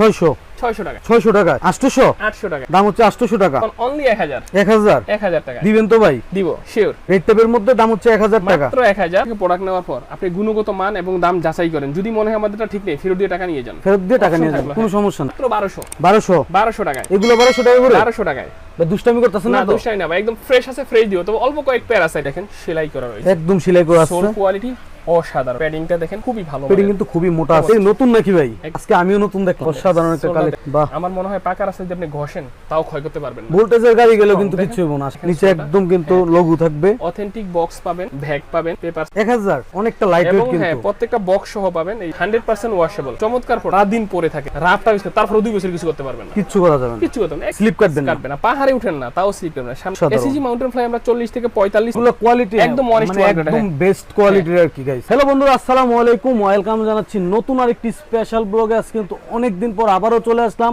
ছয়শো। ছয়শো টাকা। ছয়শো টাকা। আটশোশো? আটশো টাকা। দাম হচ্ছে আটশোশো টাকা। অনলি এক হাজার। এক হাজার? এক হাজার টাকা। দিবেন তো ভাই? দিব শিওর রেড টেপের মধ্যে দাম হচ্ছে এক হাজার টাকা। মাত্র এক হাজার প্রোডাক্ট নেওয়ার পর আপনি গুণগত মান এবং দাম যাচাই করেন। যদি মনে হয় আমাদেরটা ঠিক নেই ফেরত দিয়ে টাকা নিয়ে যান। ফেরত দিয়ে টাকা নিয়ে যাবেন কোনো হ্যাঁ। সমস্যা না মাত্র বারোশো। বারোশো? বারোশো টাকায়। এগুলো বারোশো টাকা করে? বারোশো টাকায়। দুষ্টামি করতেছেন না না না ভাই একদম ফ্রেশ আছে ফ্রেশ দিও। তবে অল্প কয়েক পেয়ার আছে দেখেন সেলাই করা রয়েছে। একদম সেলাই করে কোয়ালিটি অসাধারণ। প্যাডিংটা দেখেন খুবই ভালো মানের। কিন্তু খুবই মোটা আছে। নতুন নাকি ভাই? আজকে আমিও নতুন দেখলাম। অসাধারণ একটা বাহ। আমার মনে হয় পাকা রাস্তায় যদি আপনি ঘষেন তাও ক্ষয় করতে পারবেন না। ভোল্টেজের গাড়ি গেলেও কিন্তু কিছু হবে না। নিচে একদম কিন্তু লঘু থাকবে। অথেন্টিক বক্স পাবেন ভ্যাগ পাবেন পেপার এক হাজার। অনেকটা লাইট এবং ওয়েট হ্যাঁ প্রত্যেকটা বক্স সহ পাবেন। এই হান্ড্রেড পার্সেন্ট ওয়াশেবল চমৎকার দিন পরে থাকে। রাতটা ইউজ তারপর দুই বছর কিছু করতে পারবেন না। কিচ্ছু করা যাবে না। কিচ্ছু করতে না। স্লিপ কাটবেন না। কাটবে না। পাহাড়ে উঠেন না তাও স্লিপ না। এসিজি মাউন্টেন ফ্লাই আমরা চল্লিশ থেকে পঁয়তাল্লিশ এগুলো কোয়ালিটি একদম মানে একদম হ্যাঁ। বেস্ট কোয়ালিটির আর কি গাইস হ্যালো বন্ধুরা আসসালামু আলাইকুম। ওয়েলকাম জানাচ্ছি নতুন আরেকটি স্পেশাল ব্লগে আজকে কিন্তু অনেক দিন পর আবারও চলে আসলাম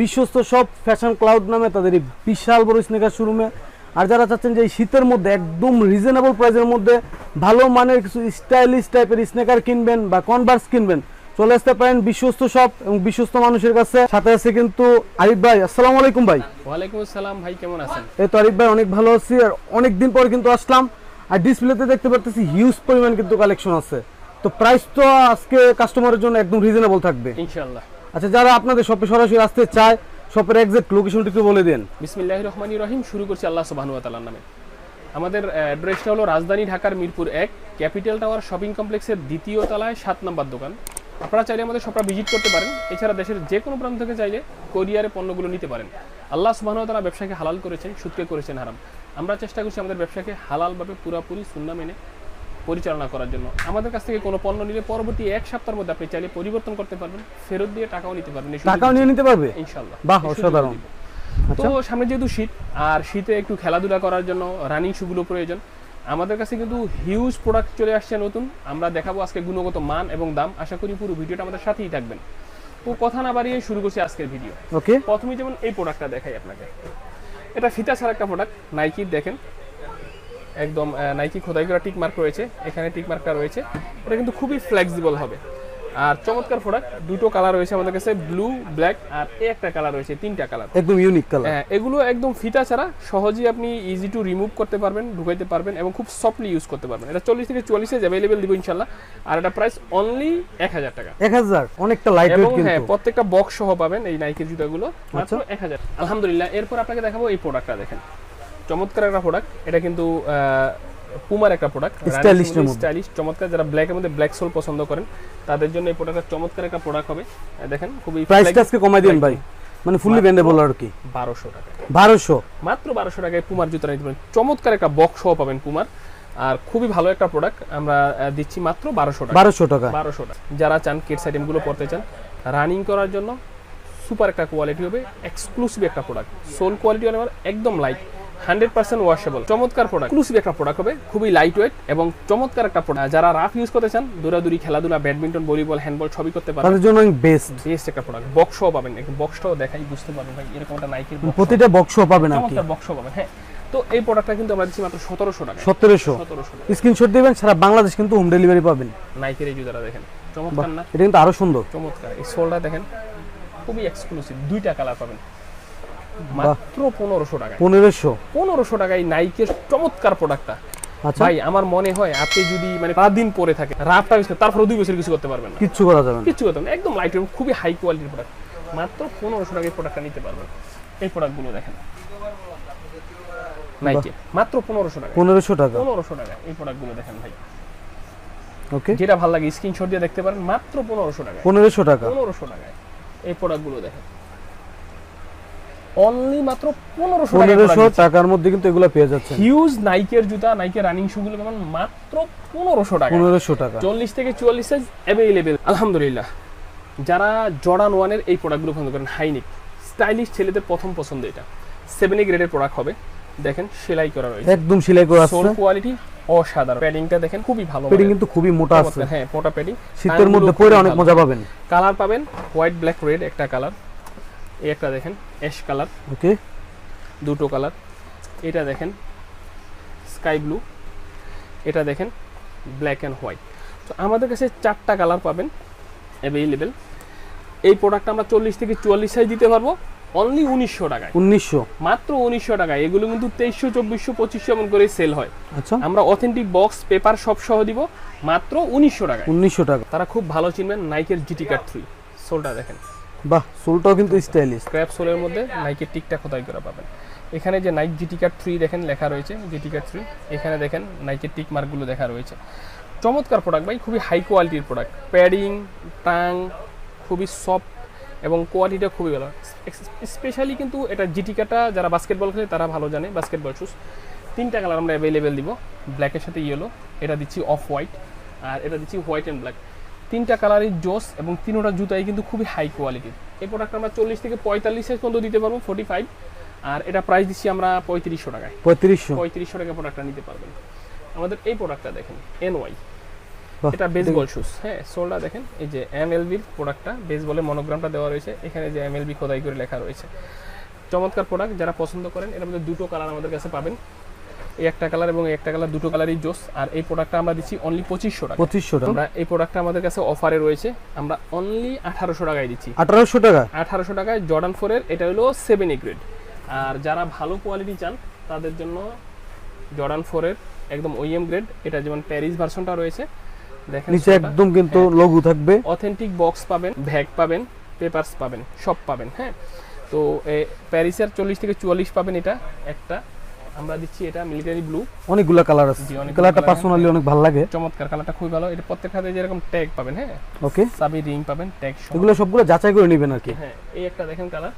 বিশ্বস্ত সব ফ্যাশন ক্লাউড নামে তাদের এই বিশাল বড় স্নেকার শোরুমে আর যারা চাচ্ছেন যে এই শীতের মধ্যে একদম রিজনেবল প্রাইসের মধ্যে ভালো মানের কিছু স্টাইলিশ টাইপের স্নেকার কিনবেন বা কনভার্স কিনবেন চলে আসতে পারেন বিশ্বস্ত সব এবং বিশ্বস্ত মানুষের কাছে। সাথে আছে কিন্তু আরিফ ভাই। আসসালামু আলাইকুম ভাই। ওয়ালাইকুম আসসালাম ভাই কেমন আছেন? এই তো আরিফ ভাই অনেক ভালো আছি। আর অনেক দিন পর কিন্তু আসলাম। আর ডিসপ্লেতে দেখতে পারতেছি হিউজ পরিমাণ কিন্তু কালেকশন আছে। তো প্রাইস তো আজকে কাস্টমারের জন্য একদম রিজনেবল থাকবে। ইনশাআল্লাহ। আচ্ছা যারা আপনাদের শপে সরাসরি আসতে চায় শপের এক্সাক্ট লোকেশনটা একটু বলে দেন। বিসমিল্লাহির রহমানির রহিম শুরু করছি আল্লাহ সুবহানাহু ওয়া তাআলার নামে। আমাদের অ্যাড্রেসটা হলো রাজধানী ঢাকার মিরপুর এক ক্যাপিটাল টাওয়ার শপিং কমপ্লেক্সের দ্বিতীয় তলায় সাত নম্বর দোকান। আপনারা চাইলে আমাদের শপটা ভিজিট করতে পারেন। এছাড়া দেশের যে কোনো প্রান্ত থেকে চাইলে কোরিয়ারে পণ্যগুলো নিতে পারেন। আল্লাহ ওয়া তাআলা ব্যবসাকে হালাল করেছেন সুদকে করেছেন হারাম। আমরা চেষ্টা করছি আমাদের ব্যবসাকে হালালভাবে পুরোপুরি সুন্না মেনে পরিচালনা করার জন্য। আমাদের কাছ থেকে কোনো পণ্য নিলে পরবর্তী এক সপ্তাহের মধ্যে আপনি চাইলে পরিবর্তন করতে পারবেন ফেরত দিয়ে টাকাও নিতে পারবেন। টাকাও নিয়ে নিতে পারবে? ইনশাল্লাহ বাহ, অসাধারণ। তো সামনে যেহেতু শীত আর শীতে একটু খেলাধুলা করার জন্য রানিং শুগুলো প্রয়োজন আমাদের কাছে কিন্তু হিউজ প্রোডাক্ট চলে আসছে নতুন। আমরা দেখাবো আজকে গুণগত মান এবং দাম। আশা করি পুরো ভিডিওটা আমাদের সাথেই থাকবেন। তো কথা না বাড়িয়ে শুরু করছি আজকের ভিডিও। ওকে। প্রথমে যেমন এই প্রোডাক্টটা দেখাই আপনাকে। এটা ফিতা ছাড়া একটা প্রোডাক্ট নাইকি দেখেন। একদম নাইকি খোদাই করা টিকমার্ক রয়েছে। এখানে টিকমার্কটা রয়েছে। এটা কিন্তু খুবই ফ্লেক্সিবল হবে। আর চমৎকার প্রোডাক্ট দুটো কালার রয়েছে আমাদের কাছে ব্লু ব্ল্যাক আর এই একটা কালার রয়েছে তিনটা কালার একদম ইউনিক কালার হ্যাঁ এগুলো একদম ফিতা ছাড়া সহজেই আপনি ইজি টু রিমুভ করতে পারবেন ঢুকাইতে পারবেন এবং খুব সফটলি ইউজ করতে পারবেন। এটা চল্লিশ থেকে চুয়াল্লিশ সাইজ অ্যাভেলেবেল দিব ইনশাল্লাহ আর এটা প্রাইস অনলি এক হাজার টাকা। এক হাজার অনেকটা লাইট এবং হ্যাঁ প্রত্যেকটা বক্স সহ পাবেন এই নাইকের জুতাগুলো মাত্র আচ্ছা। এক হাজার। আলহামদুলিল্লাহ এরপর আপনাকে দেখাবো এই প্রোডাক্টটা দেখেন। চমৎকার একটা প্রোডাক্ট এটা কিন্তু পুমার একটা প্রোডাক্ট স্টাইলিশ চমৎকার। যারা ব্ল্যাকের মধ্যে ব্ল্যাক সোল পছন্দ করেন তাদের জন্য এই প্রোডাক্টটা চমৎকার একটা প্রোডাক্ট হবে। দেখেন খুবই প্রাইসটা আজকে কমাই দিন ভাই। মানে ফুললি ব্যান্ডেবল আর কি। বারোশো টাকা বারোশো? মাত্র বারোশো টাকায় পুমার জুতা নিতে পারেন চমৎকার একটা বক্স পাবেন পুমার আর খুবই ভালো একটা প্রোডাক্ট আমরা দিচ্ছি মাত্র বারোশো টাকা। বারোশো টাকা। বারোশো টাকা। যারা চান কিডস আইটেমগুলো পড়তে চান রানিং করার জন্য সুপার একটা কোয়ালিটি হবে এক্সক্লুসিভ একটা প্রোডাক্ট সোল কোয়ালিটি আমার একদম লাইট হান্ড্রেড পার্সেন্ট ওয়াশেবল চমৎকার প্রোডাক্ট এক্সক্লুসিভ একটা প্রোডাক্ট হবে খুবই লাইট ওয়েট এবং চমৎকার একটা প্রোডাক্ট যারা রাফ ইউজ করতে চান দৌড়াদৌড়ি খেলাধুলা ব্যাডমিন্টন ভলিবল হ্যান্ডবল সবই করতে পারেন তাদের জন্য বেস্ট বেস্ট একটা প্রোডাক্ট বক্সও পাবেন। একটু বক্সটাও দেখাই বুঝতে পারবেন ভাই এরকম একটা নাইকের প্রতিটা বক্সও পাবেন কি। চমৎকার বক্সও পাবেন হ্যাঁ। তো এই প্রোডাক্টটা কিন্তু আমরা দিচ্ছি মাত্র সতেরোশো টাকা সতেরোশো। স্ক্রিনশট দিবেন সারা বাংলাদেশ কিন্তু হোম ডেলিভারি পাবেন। নাইকের এই জুতাটা দেখেন। চমৎকার না? এটা কিন্তু আরও সুন্দর। চমৎকার। এই সোলটা দেখেন খুবই এক্সক্লুসিভ দুইটা কালার পাবেন। মাত্র পনেরোশো টাকা পনেরোশো? পনেরোশো টাকায় নাইকের চমৎকার প্রোডাক্টটা আচ্ছা। ভাই আমার মনে হয় আপনি যদি মানে রাত দিন পরে থাকে ইউজ তারপরে দুই বছর কিছু করতে পারবেন না। কিচ্ছু করা যাবে না। কিচ্ছু করতে পারবেন একদম লাইট খুবই হাই কোয়ালিটির প্রোডাক্ট মাত্র পনেরোশো টাকায় প্রোডাক্টটা নিতে পারবেন। এই প্রোডাক্টগুলো দেখেন। নাইকে মাত্র পনেরোশো টাকা পনেরোশো টাকা। পনেরোশো টাকা এই প্রোডাক্টগুলো দেখেন ভাই। ওকে যেটা ভালো লাগে স্ক্রিনশট দিয়ে দেখতে পারেন মাত্র পনেরোশো টাকা পনেরোশো টাকা। পনেরোশো টাকায় এই প্রোডাক্টগুলো দেখেন। অনলি মাত্র পনেরোশো টাকায় পনেরোশো টাকার মধ্যে কিন্তু এগুলো পেয়ে যাচ্ছেন। হিউজ নাইকের জুতা নাইকের রানিং শুগুলো পাবেন মাত্র পনেরোশো টাকা। পনেরোশো টাকা। চল্লিশ থেকে চুয়াল্লিশ সাইজ অ্যাভেলেবেল আলহামদুলিল্লাহ। যারা জর্ডান ওয়ানের এই প্রোডাক্টগুলো পছন্দ করেন হাইনিক স্টাইলিশ ছেলেদের প্রথম পছন্দ এটা। সেভেন গ্রেডের প্রোডাক্ট হবে। দেখেন সেলাই করা রয়েছে। একদম সেলাই করে সোল কোয়ালিটি অসাধারণ। প্যাডিংটা দেখেন খুবই ভালো পেডিং কিন্তু খুবই মোটা আছে। হ্যাঁ পোটা প্যাডিং শীতের মধ্যে পরে অনেক মজা পাবেন। কালার পাবেন হোয়াইট ব্ল্যাক রেড একটা কালার এই একটা দেখেন। অ্যাশ কালার ওকে দুটো কালার এটা দেখেন স্কাই ব্লু এটা দেখেন ব্ল্যাক অ্যান্ড হোয়াইট তো আমাদের কাছে চারটা কালার পাবেন অ্যাভেলেবেল এই প্রোডাক্টটা আমরা চল্লিশ থেকে চুয়াল্লিশ সাইজ দিতে পারব অনলি উনিশশো টাকায়। উনিশশো। মাত্র উনিশশো টাকায়। এগুলো কিন্তু তেইশশো চব্বিশশো পঁচিশশো এমন করে সেল হয়। আচ্ছা। আমরা অথেন্টিক বক্স পেপার সব সহ দিব মাত্র উনিশশো টাকায়। উনিশশো টাকা। তারা খুব ভালো চিনবেন নাইকের জিটি কাট থ্রি সোলটা দেখেন। বাহ সোলটাও কিন্তু স্টাইলিশ স্ক্র্যাপ সোলের মধ্যে নাইকের টিকটা খোদাই করা পাবেন। এখানে যে নাইক জিটি কাট থ্রি দেখেন, লেখা রয়েছে জিটি কাট থ্রি এখানে দেখেন নাইকের টিক মার্কগুলো দেখা রয়েছে। চমৎকার প্রোডাক্ট ভাই, খুবই হাই কোয়ালিটির প্রোডাক্ট প্যাডিং টাং, খুবই সফট এবং কোয়ালিটিটা খুবই ভালো। স্পেশালি কিন্তু এটা জিটিকাটা যারা বাস্কেটবল খেলে তারা ভালো জানে বাস্কেটবল শুজ তিনটা কালার আমরা অ্যাভেলেবেল দিব। ব্ল্যাকের সাথে ইয়েলো এটা দিচ্ছি অফ হোয়াইট আর এটা দিচ্ছি হোয়াইট অ্যান্ড ব্ল্যাক তিনটা কালারের জোস এবং তিনোটা জুতাই কিন্তু খুবই হাই কোয়ালিটির এই প্রোডাক্ট আমরা চল্লিশ থেকে পঁয়তাল্লিশ সাইজ পর্যন্ত দিতে পারব ফোর্টি ফাইভ আর এটা প্রাইস দিচ্ছি আমরা পঁয়ত্রিশশো টাকায়। পঁয়ত্রিশশো? পঁয়ত্রিশশো টাকা প্রোডাক্টটা নিতে পারবেন। আমাদের এই প্রোডাক্টটা দেখেন এন ওয়াই এটা বেসবল শুজ হ্যাঁ সোলটা দেখেন এই যে এম এল বির প্রোডাক্টটা বেসবলের মনোগ্রামটা দেওয়া রয়েছে এখানে যে এম এল বি খোদাই করে লেখা রয়েছে। চমৎকার প্রোডাক্ট যারা পছন্দ করেন এর মধ্যে দুটো কালার আমাদের কাছে পাবেন। এই একটা কালার এবং একটা কালার দুটো কালারই জোস। আর এই প্রোডাক্টটা আমরা দিচ্ছি অনলি পঁচিশশো টাকা। পঁচিশশো টাকা। আমরা এই প্রোডাক্টটা আমাদের কাছে অফারে রয়েছে। আমরা অনলি আঠারোশো টাকায় দিচ্ছি। আঠারোশো টাকা? আঠারোশো টাকায় জর্ডান ফোরের এটা হলো সেভেন গ্রেড আর যারা ভালো কোয়ালিটি চান তাদের জন্য জর্ডান ফোরের একদম ওইএম গ্রেড এটা যেমন প্যারিস ভার্সনটা রয়েছে। দেখেন নিচে একদম কিন্তু লঘু থাকবে। অথেন্টিক বক্স পাবেন ভ্যাগ পাবেন পেপারস পাবেন সব পাবেন হ্যাঁ। তো প্যারিসের চল্লিশ থেকে চুয়াল্লিশ পাবেন এটা একটা আমরা দিচ্ছি এটা মিলিটারি ব্লু অনেকগুলা কালার আছে। কালারটা পার্সোনালি অনেক ভালো লাগে। চমৎকার কালারটা খুবই ভালো। এটা প্রত্যেকটাতে যেরকম ট্যাগ পাবেন হ্যাঁ? ওকে সাবি রিং পাবেন ট্যাগ এগুলো সবগুলো যাচাই করে নেবেন আর কি। হ্যাঁ এই একটা দেখেন কালার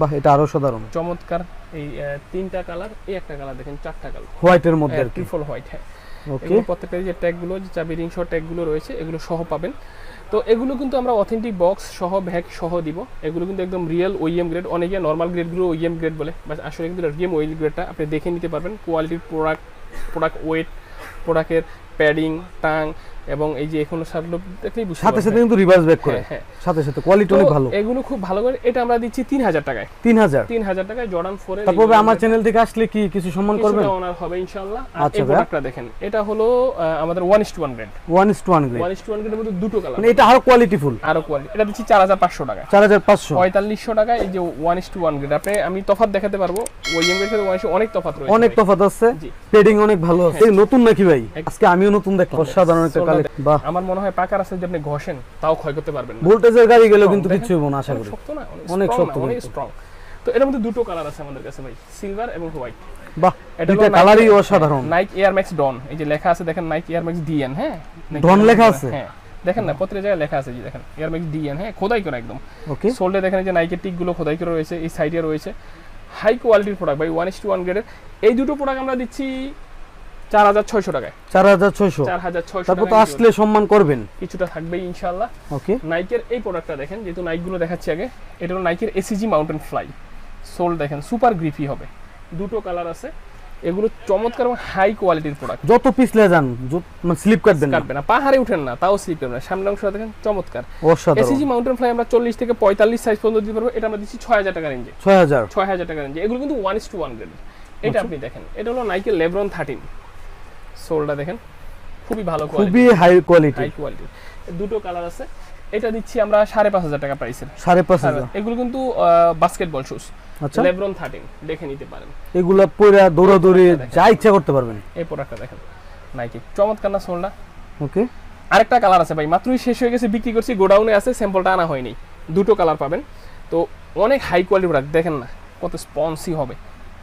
বাহ এটা আরও সাধারণ। চমৎকার এই তিনটা কালার এই একটা কালার দেখেন চারটা কালার হোয়াইটের মধ্যে আর কি। ট্রিপল হোয়াইট হ্যাঁ। ওকে প্রত্যেকটা যে ট্যাগগুলো যে চাবি রিং সহ ট্যাগগুলো রয়েছে এগুলো সহ পাবেন। তো এগুলো কিন্তু আমরা অথেন্টিক বক্স সহ ব্যাগ সহ দিব। এগুলো কিন্তু একদম রিয়েল ওইএম গ্রেড অনেকে নর্মাল গ্রেডগুলো ওইএম গ্রেড বলে বাট আসলে কিন্তু রিয়েম ওয়েল গ্রেডটা আপনি দেখে নিতে পারবেন। কোয়ালিটির প্রোডাক্ট প্রোডাক্ট ওয়েট প্রোডাক্টের প্যাডিং টাং এবং এই যে এখনও সবগুলো দেখলেই বুঝতে সাথে সাথে কিন্তু রিভার্স ব্যাক করে। হ্যাঁ, হ্যাঁ। সাথে সাথে কোয়ালিটি অনেক ভালো। এগুলো খুব ভালো করে এটা আমরা দিচ্ছি তিন হাজার টাকায়। তিন হাজার। তিন হাজার টাকায় জর্ডান ফোরে তারপর ভাই আমার চ্যানেল থেকে আসলে কি কিছু সম্মান করবেন? কিছুটা ওনার হবে ইনশাআল্লাহ। আর আচ্ছা এই প্রোডাক্টটা দেখেন এটা হলো আমাদের one is to one grade one is to one grade one is to one গ্রেডের মধ্যে দুটো কালার মানে এটা আরও কোয়ালিটিফুল আরও কোয়ালিটি এটা দিচ্ছি চার হাজার পাঁচশো টাকা চার হাজার পাঁচশো। পঁয়তাল্লিশশো টাকা এই যে one is to one grade আপনি আমি তফাৎ দেখাতে পারব। ওই এম সাথে অনেক তফাত রয়েছে অনেক তফাত আছে। ট্রেডিং অনেক ভালো আছে। নতুন নাকি ভাই? আজকে আমিও নতুন দেখলাম। অসাধারণ একটা বাহ। আমার মনে হয় পাকা রাস্তায় যদি আপনি ঘষেন তাও ক্ষয় করতে পারবেন না। ভোল্টেজের গাড়ি গেলেও কিন্তু কিছু হইব না আশা করি। শক্ত না অনেক শক্ত অনেক স্ট্রং তো এর মধ্যে দুটো কালার আছে আমাদের কাছে ভাই সিলভার এবং হোয়াইট বাহ এটা কালারই অসাধারণ। নাইক এয়ার ম্যাক্স ডন এই যে লেখা আছে দেখেন নাইক এয়ার ম্যাক্স ডিএন হ্যাঁ? Max লেখা আছে? হ্যাঁ। দেখেন না জায়গায় লেখা আছে যে দেখেন এয়ার ম্যাক্স ডিএন হ্যাঁ খোদাই করে একদম। ওকে সোল্ডে দেখেন যে নাইকের টিকগুলো খোদাই করে রয়েছে এই সাইডে রয়েছে। হাই কোয়ালিটির প্রোডাক্ট ভাই ওয়ান ইস টু ওয়ান গ্রেডের এই দুটো প্রোডাক্ট আমরা দিচ্ছি চার হাজার ছয়শো টাকায়। চার হাজার ছয়শো। চার হাজার ছয়শো তারপর তো আসলে সম্মান করবেন। কিছুটা থাকবেই ইনশাল্লাহ ওকে। নাইকের এই প্রোডাক্টটা দেখেন যেহেতু নাইকগুলো দেখাচ্ছি আগে এটা হলো নাইকের এসিজি মাউন্টেন ফ্লাই সোল দেখেন সুপার গ্রিপি হবে। দুটো কালার আছে। এগুলো চমৎকার এবং হাই কোয়ালিটির প্রোডাক্ট যত পিছলে যান মানে স্লিপ কাটবেন না। কাটবে না। পাহাড়ে উঠেন না তাও স্লিপ করবে না। সামনের অংশ দেখেন চমৎকার। এসিজি মাউন্টেন ফ্লাই আমরা চল্লিশ থেকে পঁয়তাল্লিশ সাইজ পর্যন্ত দিতে পারব। এটা আমরা দিচ্ছি ছয় হাজার টাকা রেঞ্জে ছয় হাজার। ছয় হাজার টাকা রেঞ্জে এগুলো কিন্তু টু গ্রেড এটা আপনি দেখেন। এটা হলো নাইকের লেব্রন থার্টিন সোলটা দেখেন। খুবই ভালো খুবই হাই কোয়ালিটি হাই কোয়ালিটি দুটো কালার আছে। এটা দিচ্ছি আমরা সাড়ে পাঁচ হাজার টাকা প্রাইসের সাড়ে পাঁচ হাজার। এগুলো কিন্তু বাস্কেটবল শুজ আচ্ছা। লেব্রন থার্টিন দেখে নিতে পারেন। এগুলা পয়রা দৌড়াদৌড়ি। যা ইচ্ছা করতে পারবেন। এই প্রোডাক্টটা দেখেন। নাইকি চমৎকার না সোলটা? ওকে। আরেকটা কালার আছে ভাই মাত্রই শেষ হয়ে গেছে বিক্রি করছি গোডাউনে আছে স্যাম্পলটা আনা হয়নি। দুটো কালার পাবেন। তো অনেক হাই কোয়ালিটি প্রোডাক্ট দেখেন না কত স্পন্সি হবে।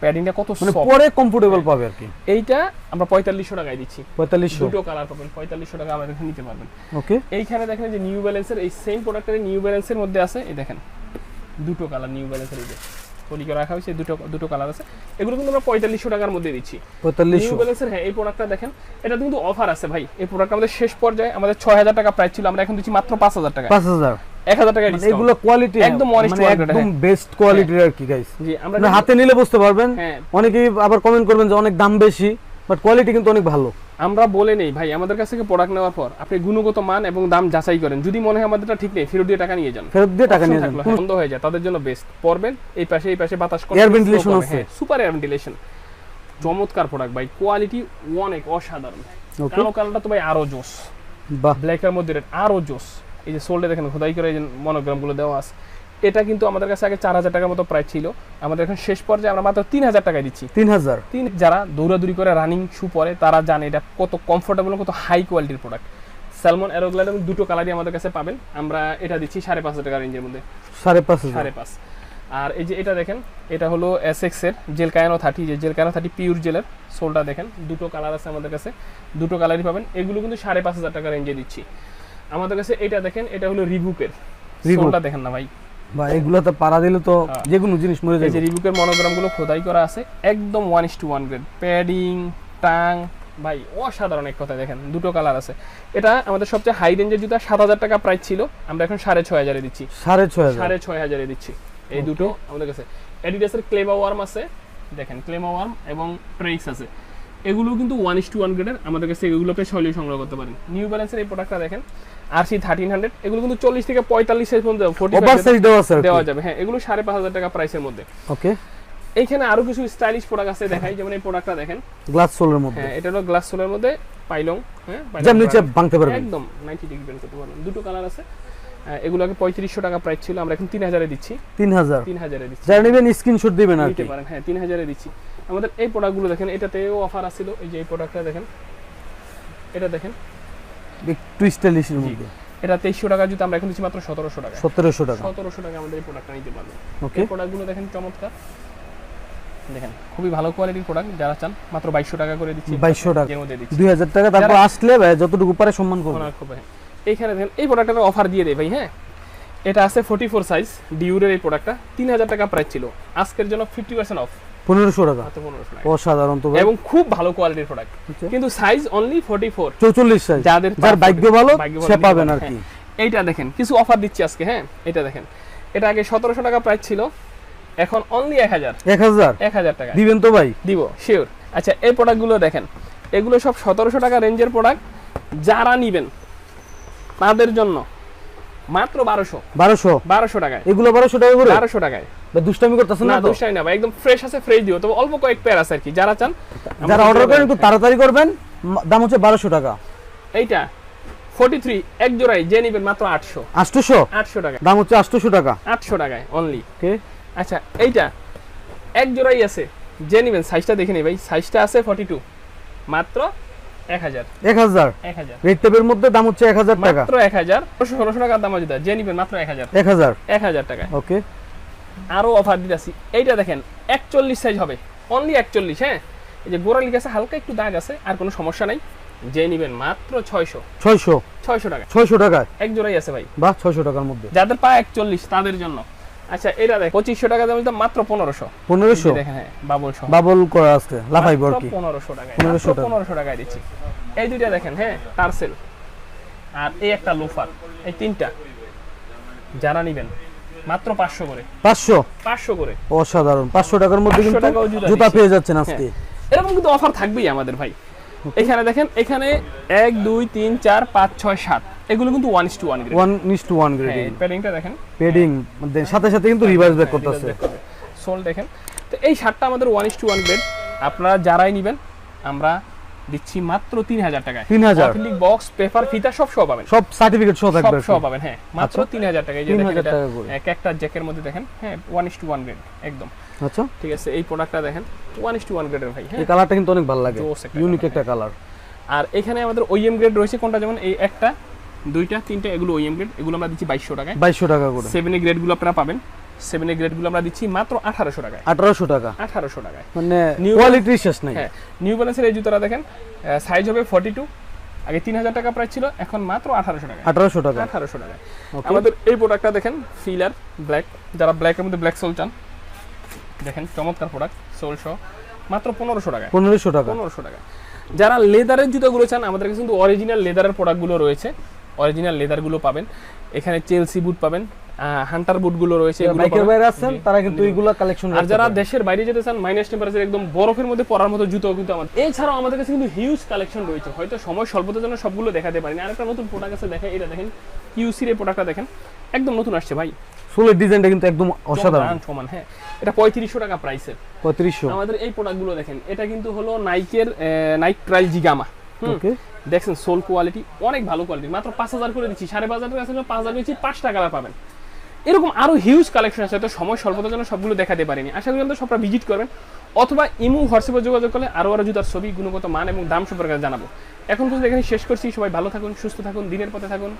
প্যাডিংটা কত মানে পরে কমফোর্টেবল পাবে আর কি। এইটা আমরা পঁয়তাল্লিশশো টাকায় দিচ্ছি। পঁয়তাল্লিশশো। দুটো কালার পাবেন পঁয়তাল্লিশশো টাকা আমাদের নিতে পারবেন। ওকে এইখানে দেখেন যে নিউ ব্যালেন্সের এই সেম প্রোডাক্টের নিউ ব্যালেন্সের মধ্যে আছে এই দেখেন দুটো কালার নিউ ব্যালেন্সের এই করে রাখা হয়েছে দুটো দুটো কালার আছে। এগুলো কিন্তু আমরা পঁয়তাল্লিশশো টাকার মধ্যে দিচ্ছি। নিউ ব্যালেন্সের হ্যাঁ এই প্রোডাক্টটা দেখেন এটা কিন্তু অফার আছে ভাই। এই প্রোডাক্ট আমাদের শেষ পর্যায়ে আমাদের ছয় হাজার টাকা প্রাইস ছিল আমরা এখন দিচ্ছি মাত্র পাঁচ হাজার টাকা পাঁচ হাজার। এক হাজার টাকা মানে এগুলো কোয়ালিটি একদম honest মানে একদম হ্যাঁ। বেস্ট কোয়ালিটির আর কি গাইস জি আমরা মানে হাতে নিলে বুঝতে পারবেন। হ্যাঁ। অনেকেই আবার কমেন্ট করবেন যে অনেক দাম বেশি বাট কোয়ালিটি কিন্তু অনেক ভালো। আমরা বলে নেই ভাই আমাদের কাছ থেকে প্রোডাক্ট নেওয়ার পর আপনি গুণগত মান এবং দাম যাচাই করেন। যদি মনে হয় আমাদেরটা ঠিক নেই ফেরত দিয়ে টাকা নিয়ে যান। ফেরত দিয়ে টাকা নিয়ে যান। হ্যাঁ, বন্ধ হয়ে যায় তাদের জন্য বেস্ট পরবেন এই পাশে এই পাশে বাতাস আছে। সুপার এয়ার ভেন্টিলেশন চমৎকার প্রোডাক্ট ভাই কোয়ালিটি অনেক অসাধারণ। কালো কালারটা তো ভাই আরও জোস বাহ। ব্ল্যাকের মধ্যে আরও জোস এই যে সোল্ডে দেখেন খোদাই করে এই যে মনোগ্রামগুলো দেওয়া আছে। এটা কিন্তু আমাদের কাছে আগে চার হাজার টাকার মতো প্রায় ছিল। আমাদের এখন শেষ পর্যায়ে আমরা মাত্র তিন হাজার টাকায় দিচ্ছি। তিন হাজার? তিন যারা দৌড়াদৌড়ি করে রানিং শু পরে তারা জানে এটা কত কমফোর্টেবল কত হাই কোয়ালিটির প্রোডাক্ট স্যালমন অ্যারোগ্লাইড এবং দুটো কালারই আমাদের কাছে পাবেন। আমরা এটা দিচ্ছি সাড়ে পাঁচ হাজার টাকা রেঞ্জের মধ্যে। সাড়ে পাঁচ সাড়ে পাঁচ। আর এই যে এটা দেখেন এটা হলো এস এক্সের জেল কায়ানো থার্টি যে জেল কায়ানো থার্টি পিওর জেলের সোলটা দেখেন দুটো কালার আছে আমাদের কাছে। দুটো কালারই পাবেন। এগুলো কিন্তু সাড়ে পাঁচ হাজার টাকা রেঞ্জে দিচ্ছি। আমাদের কাছে এটা দেখেন এটা হলো রিবুকের। সোলটা দেখেন না ভাই। বা এগুলোতে পাড়া দিলে তো হ্যাঁ। যে কোনো জিনিস মরে এই যে যাবে রিবুকের মনোগ্রামগুলো খোদাই করা আছে একদম one is to one grade padding tongue ভাই অসাধারণ এক কথা দেখেন দুটো কালার আছে। এটা আমাদের সবচেয়ে হাই রেঞ্জের জুতা সাত হাজার টাকা প্রাইস ছিল আমরা এখন সাড়ে ছয় হাজারে দিচ্ছি। সাড়ে ছয় সাড়ে ছয় হাজারে দিচ্ছি। এই দুটো আমাদের কাছে। অ্যাডিডাসের ক্লেমা ওয়ার্ম আছে দেখেন ক্লেমা ওয়ার্ম এবং ট্রেক্স আছে। এগুলো কিন্তু ওয়ান ইস টু ওয়ান গ্রেডের আমাদের কাছে এগুলোকে শৈলী সংগ্রহ করতে পারেন। নিউ ব্যালেন্সের এই প্রোডাক্টটা দেখেন আর সি থার্টিন হান্ড্রেড এগুলো কিন্তু চল্লিশ থেকে পঁয়তাল্লিশ সাইজ পর্যন্ত ফোর্টি দেওয়া যাবে। হ্যাঁ এগুলো সাড়ে পাঁচ হাজার টাকা প্রাইসের মধ্যে। ওকে এইখানে আরও কিছু স্টাইলিশ প্রোডাক্ট আছে দেখাই যেমন এই প্রোডাক্টটা দেখেন। গ্লাস সোলের মধ্যে। হ্যাঁ এটা হলো গ্লাস সোলের মধ্যে পাইলং হ্যাঁ যেমন নিচে ভাঙতে পারবেন। একদম নাইনটি ডিগ্রি বের করতে পারবেন। দুটো কালার আছে। এগুলো আগে পঁয়ত্রিশশো টাকা প্রাইস ছিল আমরা এখন তিন হাজারে দিচ্ছি। তিন হাজার। তিন হাজারে দিচ্ছি। যারা নেবেন স্ক্রিনশট দিবেন আর নিতে কি পারেন হ্যাঁ তিন হাজারে দিচ্ছি। আমাদের এই প্রোডাক্টগুলো দেখেন এটাতেও অফার আছিল এই যে এই প্রোডাক্টটা দেখেন এটা দেখেন। একটু স্টাইলিশের। মধ্যে। এটা তেইশশো টাকা জুতো আমরা এখন দিচ্ছি মাত্র সতেরোশো টাকা সতেরোশো টাকা। সতেরোশো টাকা আমাদের এই প্রোডাক্টটা নিতে পারবেন। ওকে এই প্রোডাক্টগুলো দেখেন চমৎকার। দেখেন খুবই ভালো কোয়ালিটির প্রোডাক্ট যারা চান মাত্র বাইশশো টাকা করে দিচ্ছি। বাইশশো টাকা। এর মধ্যে দিচ্ছি। দুই হাজার টাকা তারপর আসলে ভাই যতটুকু পারে সম্মান করব। হ্যাঁ। এইখানে দেখেন এই প্রোডাক্টটার অফার দিয়ে দেয় ভাই হ্যাঁ। এটা আছে ফোর্টি ফোর সাইজ ডিউরের এই প্রোডাক্টটা তিন হাজার টাকা প্রাইস ছিল। আজকের জন্য ফিফটি পার্সেন্ট অফ পনেরোশো টাকা। অসাধারণ তো এবং খুব ভালো কোয়ালিটির প্রোডাক্ট আচ্ছা। কিন্তু সাইজ অনলি ফোর্টি ফোর চৌচল্লিশ সাইজ যাদের যার ভাগ্য ভালো সে পাবেন আর কি। এইটা দেখেন কিছু অফার দিচ্ছি আজকে হ্যাঁ? এটা দেখেন। এটা আগে সতেরোশো টাকা প্রাইস ছিল এখন অনলি এক হাজার। এক হাজার? এক হাজার টাকা। দিবেন তো ভাই। দিব শিওর আচ্ছা এই প্রোডাক্টগুলো দেখেন। এগুলো সব সতেরোশো টাকা রেঞ্জের প্রোডাক্ট যারা নিবেন তাদের জন্য মাত্র বারোশো। বারোশো? বারোশো টাকায়। এগুলো বারোশো টাকা করে বারোশো টাকায়। বা দুষ্টামি করতেছেন না না তো? না ভাই একদম ফ্রেশ আছে ফ্রেশ দিও। তবে অল্প কয়েক পেয়ার আছে আর কি যারা চান যারা অর্ডার করেন একটু তাড়াতাড়ি করবেন দাম হচ্ছে বারোশো টাকা। এইটা ফোর্টি থ্রি এক জোড়াই যে নিবেন মাত্র আটশো। আটশোশো? আটশো টাকা দাম হচ্ছে আটশোশো টাকা। আটশো টাকায় অনলি ওকে আচ্ছা এইটা এক জোড়াই আছে যে নিবেন সাইজটা দেখে নিই ভাই সাইজটা আছে ফর্টি টু মাত্র রেড মধ্যে দাম হচ্ছে এক হাজার টাকা। মাত্র এক হাজার। ষোলোশো টাকার দাম আছে যে নিবেন মাত্র এক হাজার। এক হাজার? এক হাজার টাকায়। ওকে। আরও অফার দিতেছি। এইটা দেখেন একচল্লিশ সাইজ হবে। অনলি একচল্লিশ হ্যাঁ? এই যে হালকা একটু দাগ আছে আর কোনো সমস্যা নাই। যে নিবেন মাত্র ছয়শো। ছয়শো? ছয়শো টাকা। ছয়শো টাকায়? এক জোড়াই আছে ভাই। বা ছয়শো টাকার মধ্যে। যাদের পা একচল্লিশ তাদের জন্য। আচ্ছা এটা দেখ পঁচিশশো টাকা দাম দিতাম মাত্র পনেরোশো। পনেরোশো? দেখেন হ্যাঁ বাবুল সহ। বাবল করা আছে লাফাইব আর কি? পনেরোশো টাকা 1500 টাকা। পনেরোশো টাকায় দিচ্ছি। এই দুইটা দেখেন হ্যাঁ টার্সেল আর এই একটা লোফার এই তিনটা। যারা নিবেন মাত্র পাঁচশো করে। পাঁচশো? পাঁচশো করে। অসাধারণ। পাঁচশো টাকার মধ্যে কিন্তু জুতা পেয়ে যাচ্ছেন আজকে। এরকম কিন্তু অফার থাকবেই আমাদের ভাই। এখানে দেখেন এখানে এক দুই তিন চার পাঁচ ছয় সাত। এগুলো কিন্তু one is to one one is to one grading প্যাডিংটা দেখেন। পেডিং সাথে সাথে কিন্তু রিভার্স ব্যাক করতেছে। সোল দেখেন। তো এই শার্টটা আমাদের one is to one grade আপনারা যারাই নেবেন আমরা দিচ্ছি মাত্র তিন হাজার টাকায়। 3000 বক্স পেপার ফিতা সব সহ পাবেন। সব সার্টিফিকেট সহ সব থাকবে সহ পাবেন হ্যাঁ। মাত্র আচ্ছা। তিন হাজার টাকা এই যে দেখেন এটা এক একটা জ্যাকের মধ্যে দেখেন হ্যাঁ one is to one grade একদম। আচ্ছা। ঠিক আছে এই প্রোডাক্টটা দেখেন ওয়ান ইস টু ওয়ান গ্রেডের ভাই হ্যাঁ। এই কালারটা কিন্তু অনেক ভালো লাগে। ইউনিক একটা কালার আর এখানে আমাদের ওইএম গ্রেড রয়েছে কোনটা যেমন এই একটা দুইটা তিনটা এগুলো ওএম গ্রেড এগুলো আমরা দিচ্ছি বাইশশো টাকায়। বাইশশো টাকা করে। সেভেন এ গ্রেডগুলো আপনারা পাবেন। সেভেন এ গ্রেডগুলো আমরা দিচ্ছি মাত্র আঠারোশো টাকায়। আঠারোশো টাকা। আঠারোশো টাকায়। মানে New কোয়ালিটির শেষ নাই। হ্যাঁ নিউ ব্যালেন্সের এই জুতোটা দেখেন সাইজ হবে ফর্টি টু আগে তিন হাজার টাকা প্রাইস ছিল এখন মাত্র আঠারোশো টাকা আঠারোশো টাকা। আঠারোশো Okay. আমাদের এই প্রোডাক্টটা দেখেন ফিলার ব্ল্যাক যারা ব্ল্যাকের মধ্যে ব্ল্যাক সোল চান দেখেন চমৎকার প্রোডাক্ট সোল সহ। মাত্র পনেরোশো টাকা পনেরোশো টাকা। পনেরোশো টাকা যারা লেদারের জুতোগুলো চান আমাদের কাছে কিন্তু অরিজিনাল লেদারের প্রোডাক্টগুলো রয়েছে। অরিজিনাল লেদারগুলো পাবেন। এখানে চেলসি বুট পাবেন হান্টার বুটগুলো রয়েছে এগুলো বাইকের। বাইরে আছেন তারা কিন্তু। এইগুলা কালেকশন আর যারা দেশের বাইরে যেতে চান মাইনাস টেম্পারেচার একদম বরফের মধ্যে পড়ার মতো জুতো কিন্তু আমাদের এছাড়াও আমাদের কাছে কিন্তু হিউজ কালেকশন রয়েছে। হয়তো সময় স্বল্পতার জন্য সবগুলো দেখাতে পারিনি। আরেকটা নতুন প্রোডাক্ট আছে দেখেন এটা দেখেন কিউসির এই প্রোডাক্টটা দেখেন। একদম নতুন আসছে ভাই। ফুলের ডিজাইনটা কিন্তু একদম অসাধারণ। সমান হ্যাঁ। এটা পঁয়ত্রিশশো টাকা প্রাইসের পঁয়ত্রিশশো। আমাদের এই প্রোডাক্টগুলো দেখেন এটা কিন্তু হলো নাইকের নাইক ট্রাইল জিগামা। ওকে দেখছেন সোল কোয়ালিটি অনেক ভালো কোয়ালিটি মাত্র পাঁচ হাজার করে দিচ্ছি। সাড়ে পাঁচ হাজার কাছে পাঁচ হাজার দিচ্ছি পাবেন। এরকম আরও হিউজ কালেকশন আছে। তো সময় স্বল্পতার জন্য সবগুলো দেখাতে পারিনি। আশা করি আপনারা সবটা ভিজিট করবেন। অথবা ইমু হোয়াটসঅ্যাপে যোগাযোগ করলে আরও আরও জুতার ছবি গুণগত মান এবং দাম সম্পর্কে জানাব। এখন পর্যন্ত এখানে শেষ করছি। সবাই ভালো থাকুন সুস্থ থাকুন দিনের পথে থাকুন।